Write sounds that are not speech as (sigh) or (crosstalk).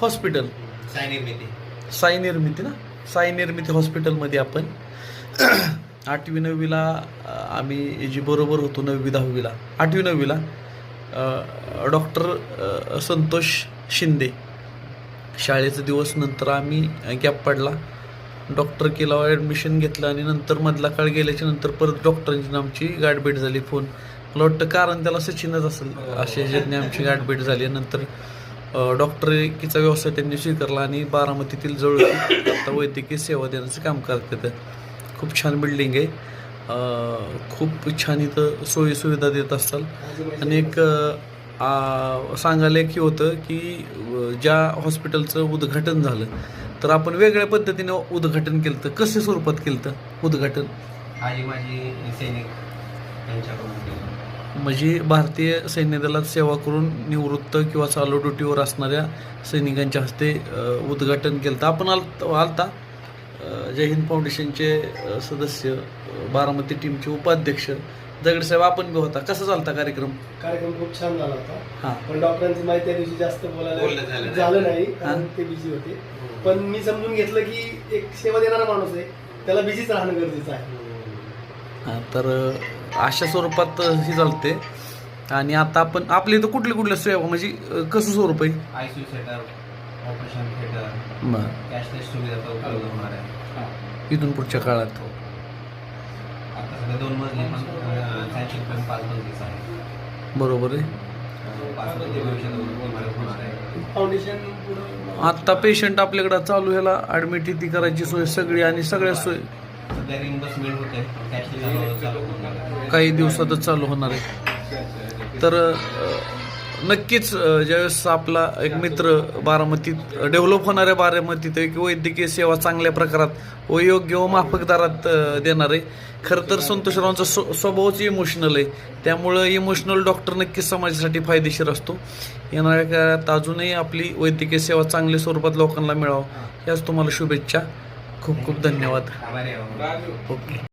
Hospital. Sai निर्मिती. साई निर्मिती ना? साई निर्मिती हॉस्पिटलमध्ये आपण (clears throat) आठवी नववीला आम्ही जी बरोबर होतो नववी दहावीला. आठवी नववीला डॉक्टर संतोष शिंदे. शाळेचा दिवस नंतर आम्ही गॅप पडला. डॉक्टर केला ॲडमिशन घेतलं आणि नंतर मधला काळ गेल्याच्यानंतर परत डॉक्टरांची आमची गाठभेट झाली फोन मला वाटतं कारण त्याला सचिनच असेल अशा ह्याच्यातनी आमची गाठभेट झाली नंतर अ, डॉक्टरीचा व्यवसाय त्यांनी स्वीकारला आणि बारामतीतील जवळ आता वैद्यकीय सेवा देण्याचं काम करतात. खूप छान बिल्डिंग आहे. खूप छान इथं सोयीसुविधा देत असतात. आणि एक सांगायला एक होतं की ज्या हॉस्पिटलचं उद्घाटन झालं तर आपण वेगळ्या पद्धतीने उद्घाटन केलं तर कसे स्वरूपात केलं तर उद्घाटन? आजी माझी सैनिक त्यांच्याकडून केलं. म्हणजे भारतीय सैन्य दलात सेवा करून निवृत्त किंवा चालू ड्युटीवर असणाऱ्या सैनिकांच्या हस्ते उद्घाटन केलं तर आपण आल आलता. जय हिंद फाउंडेशनचे सदस्य बारामती टीमचे उपाध्यक्ष दगडसाहेब आपण बी होता. कसा चालता कार्यक्रम? कार्यक्रम खूप छान झाला होता. हां. पण डॉक्टरांची माहिती त्या दिवशी जास्त बोलायला नाही. झालं नाही कारण हा. ते बिझी होते. पण मी समजून घेतलं की एक सेवा देणारा माणूस आहे. त्याला बिझीच राहणं गरजेचं आहे. हां. तर अशा स्वरूपात हे चालते आणि आता आपण आपल्या इथं कुठल्या कुठल्या सेवा म्हणजे कसं स्वरूप आहे? आयसीयू सेटअप ऑपरेशन थिएटर बरं. कॅशलेस सुविधाचा उपयोग होणार आहे. इथून पुढच्या काळात. आता सध्या दोन मजली पण सँक्शन पण पाच मजलीच आहे. बरोबर आहे. अं, पाच मजली भविष्यात इमारत होणार आहे. फाउंडेशन पुढं आत्ता पेशंट आपल्याकडं चालू ह्याला ॲडमिट ती करायची सोय सगळी आणि सगळ्या सोय आहे. काही दिवसातच चालू होणार आहे. तर नक्कीच ज्यावेळेस आपला एक मित्र बारामतीत डेव्हलप होणाऱ्या बारामतीत एक वैद्यकीय सेवा चांगल्या प्रकारात व योग्य व माफक दरात देणार आहे. खरं तर संतोषरावांचा स्व स्वभावच इमोशनल आहे. त्यामुळं इमोशनल डॉक्टर नक्कीच समाजासाठी फायदेशीर असतो. येणाऱ्या काळात अजूनही आपली वैद्यकीय सेवा चांगल्या स्वरूपात लोकांना मिळावं. याच तुम्हाला शुभेच्छा. खूप खूप धन्यवाद. ओके.